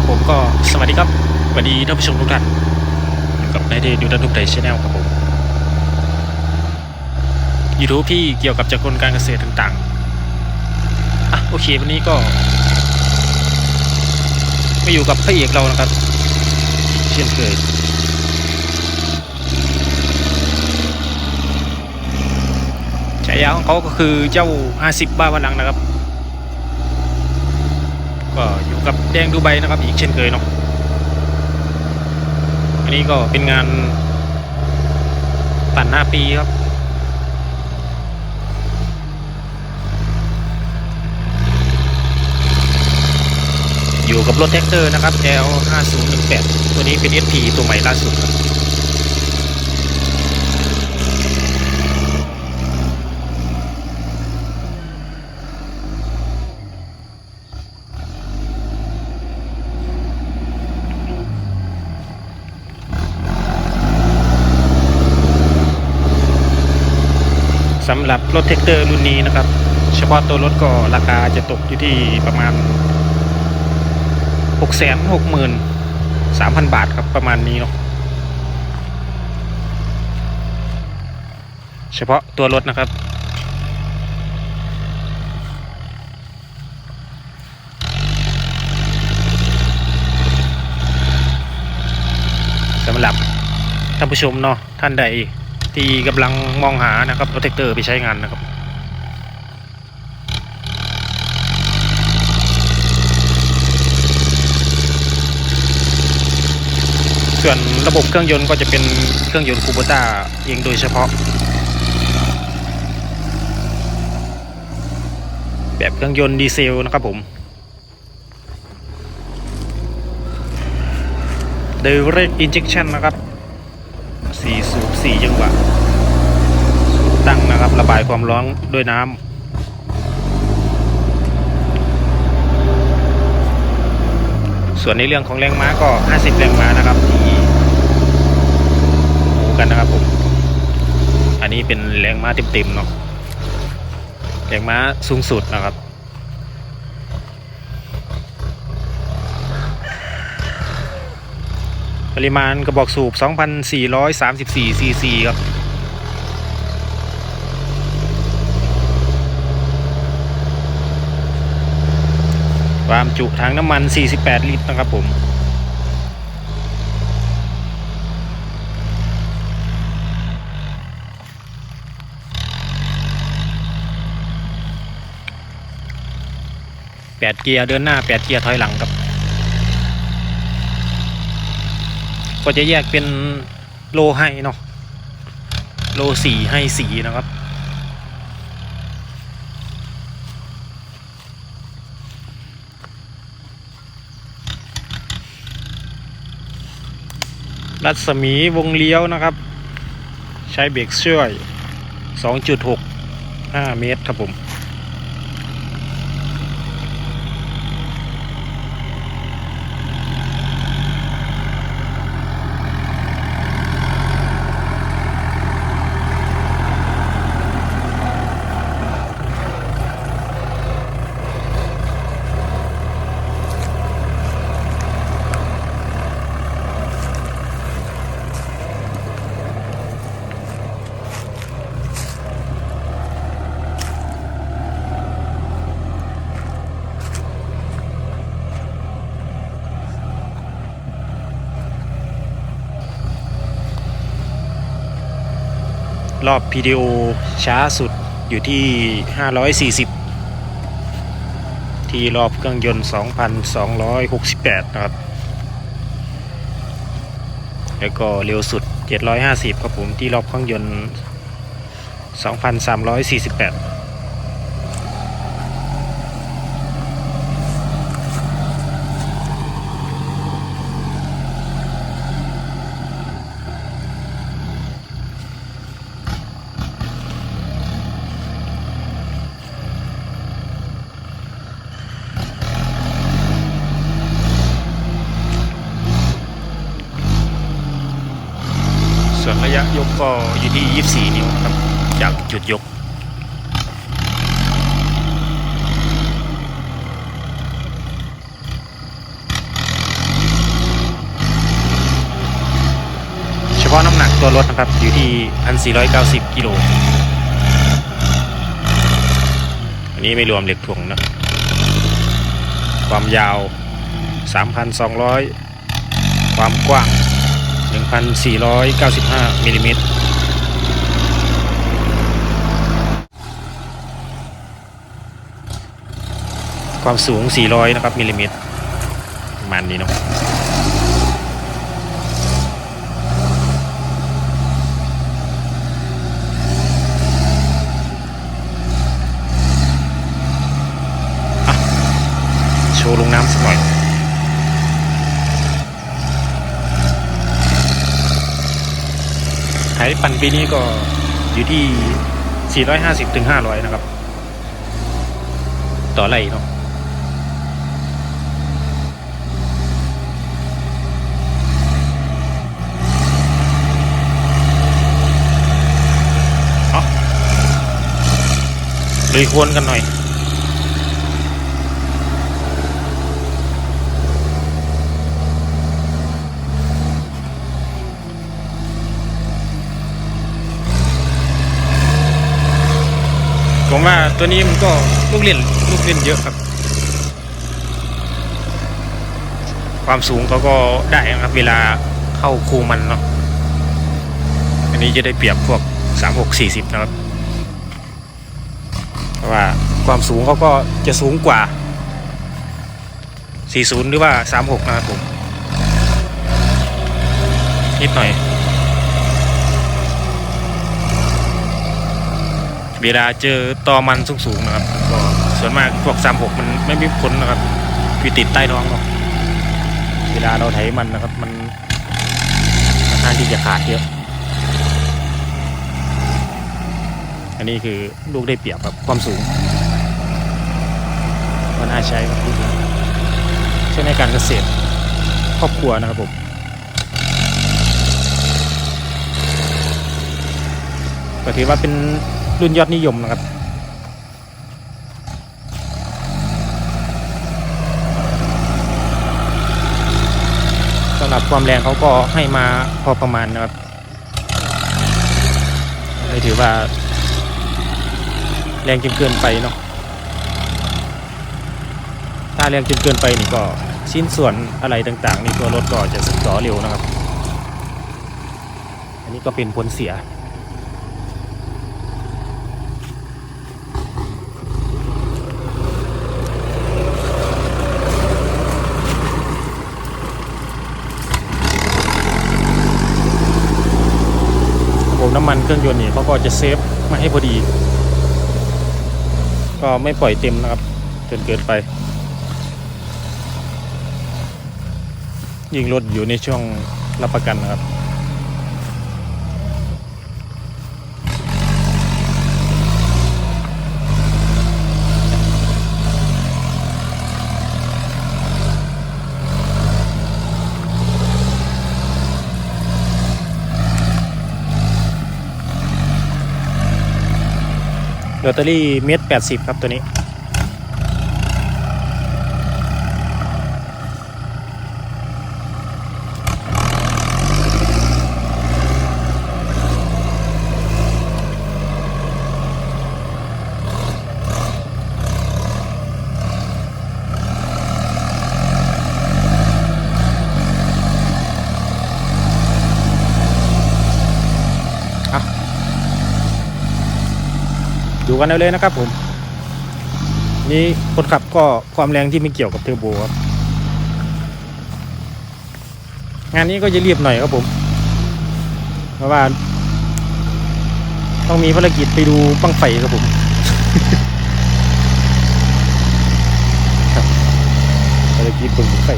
ครับผมก็สวัสดีครับสวัสดีท่านผู้ชมทุกท่านอยู่กับนายเดย์ดูดันทุกไดชแนลครับผมยูทูบที่เกี่ยวกับจักรกลการเกษตรต่างๆอะโอเควันนี้ก็มาอยู่กับพระเอกเรานะครับ เช่นเคยฉายาของเขาก็คือเจ้า 50 บ้าพลังนะครับ ก็อยู่กับแดงดูไบนะครับ อีกเช่นเคยเนาะอันนี้ก็เป็นงานปั่นหน้าปีครับอยู่กับรถแท็กเตอร์นะครับ L 5 0 1 8ตัวนี้เป็น SP ตัวใหม่ล่าสุดครับ รับรถเทคเตอร์รุ่นนี้นะครับ เฉพาะตัวรถก็ราคาจะตกอยู่ที่ประมาณ 6 6 3 0 0 0 บาทครับประมาณนี้เนาะเฉพาะตัวรถนะครับ สำหรับท่านผู้ชมเนาะท่านใด ที่กำลังมองหานะครับรถแท็กเตอร์ไปใช้งานนะครับ ส่วนระบบเครื่องยนต์ก็จะเป็นเครื่องยนต์คูโบต้าเองโดยเฉพาะ แบบเครื่องยนต์ดีเซลนะครับผม Direct Injection นะครับ สี่สูบสี่จังหวะ ตั้งนะครับระบายความร้อนด้วยน้ำส่วนในเรื่องของแรงม้าก็ 50 แรงม้านะครับที่โอ้กันนะครับผม อันนี้เป็นแรงม้าเต็มๆเนาะ แรงม้าสูงสุดนะครับ ปริมาณกระบอกสูบ 2,434 ซีซีครับ ความจุถังน้ำมัน 48 ลิตรนะครับผมแปดเกียร์เดินหน้าแปดเกียร์ถอยหลังครับ ก็จะแยกเป็นโลให้เนาะโลสี่ให้สีนะครับ รัศมีวงเลี้ยวนะครับ ใช้เบรกช่วย 2.6 5 เมตรครับผม รอบ PDO ช้าสุดอยู่ที่ 540 ที่รอบเครื่องยนต์ 2,268 นะครับ แล้วก็เร็วสุด 750 ครับผม ที่รอบเครื่องยนต์ 2,348 ก็อยู่ที่ 24 นิ้วครับ จากจุดยก เฉพาะน้ำหนักตัวรถนะครับ อยู่ที่ 1,490 กิโล อันนี้ไม่รวมเหล็กถ่วงนะ ความยาว 3,200 ความกว้าง 1,495มิลลิเมตรความสูง 400 นะครับมิลลิเมตรมาณนี้เนาะโชว์ลงน้ำสักหน่อยายปั่นปีนี้ก็อยู่ที่ 450ถึง500 นะครับ ต่อไร่เนาะเอาเลยควรกันหน่อย ผมว่าตัวนี้มันก็ลูกเล่นลูกเล่นเยอะครับ ความสูงเขาก็ได้นะครับ เวลาเข้าคูมันเนาะอันนี้จะได้เปรียบพวก3 6 40นะครับเพราะว่าความสูงเขาก็จะสูงกว่า40หรือว่า36นะครับผมนิดหน่อย เวลาเจอตอมันสูงๆนะครับก็ส่วนมากพวก36มันไม่มีผลนะครับคือติดใต้ท้องเนาะเวลาเราไถมันนะครับ มันค่อนข้างที่จะขาดเยอะอันนี้คือลูกได้เปรียบครับความสูงมันน่าใช้ครับใช้ในการเกษตรครอบครัวนะครับผมก็ถือว่าเป็น รุ่นยอดนิยมนะครับ สำหรับความแรงเขาก็ให้มาพอประมาณนะครับไม่ถือว่า แรงจนเกินไปเนาะ ถ้าแรงจนเกินไปนี่ก็ชิ้นส่วนอะไรต่างๆ นี่ตัวรถก็จะสึกหรอเร็วนะครับ อันนี้ก็เป็นผลเสีย น้ำมันเครื่องยนต์นี่เขาก็จะเซฟมาให้พอดี ก็ไม่ปล่อยเต็มนะครับ จนเกินไป ยิงรถอยู่ในช่วงรับประกันนะครับ แบตเตอรี่เม็ดแปดสิบครับตัวนี้ กันเอาเลยนะครับผม นี่คนขับก็ความแรงที่ไม่เกี่ยวกับเทอร์โบครับงานนี้ก็จะเรียบหน่อยครับผม เพราะว่า ต้องมีภารกิจไปดูบังไฟครับผมภารกิจเบิ่งบังไฟ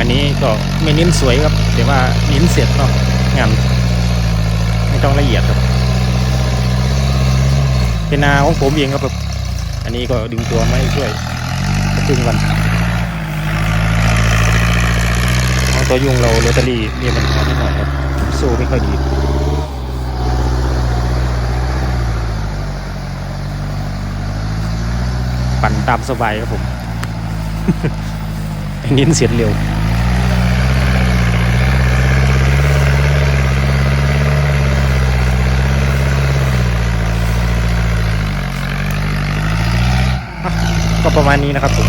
อันนี้ก็ ไม่เน้นสวยครับแต่ว่าเน้นเสร็จเนาะงานไม่ต้องละเอียดครับ เป็นนาของผมเองครับแบบอันนี้ก็ดึงตัวไม่ช่วยสักครึ่งวันเอาตัวยุงเราโรตารี่เนี่ยมันขอนิดหน่อยครับสู้ไม่ค่อยดีปั่นตามสบายครับผมไอ้นิ้นเสียดเร็ว ก็ประมาณนี้นะครับผม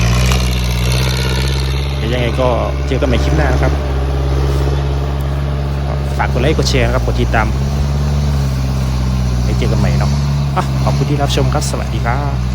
เดี๋ยวยังไงก็เจอกันใหม่คลิปหน้านะครับ ฝากกดไลค์กดแชร์นะครับกดติดตามไว้เจอกันใหม่เนาะอะขอบคุณที่รับชมครับ สวัสดีครับ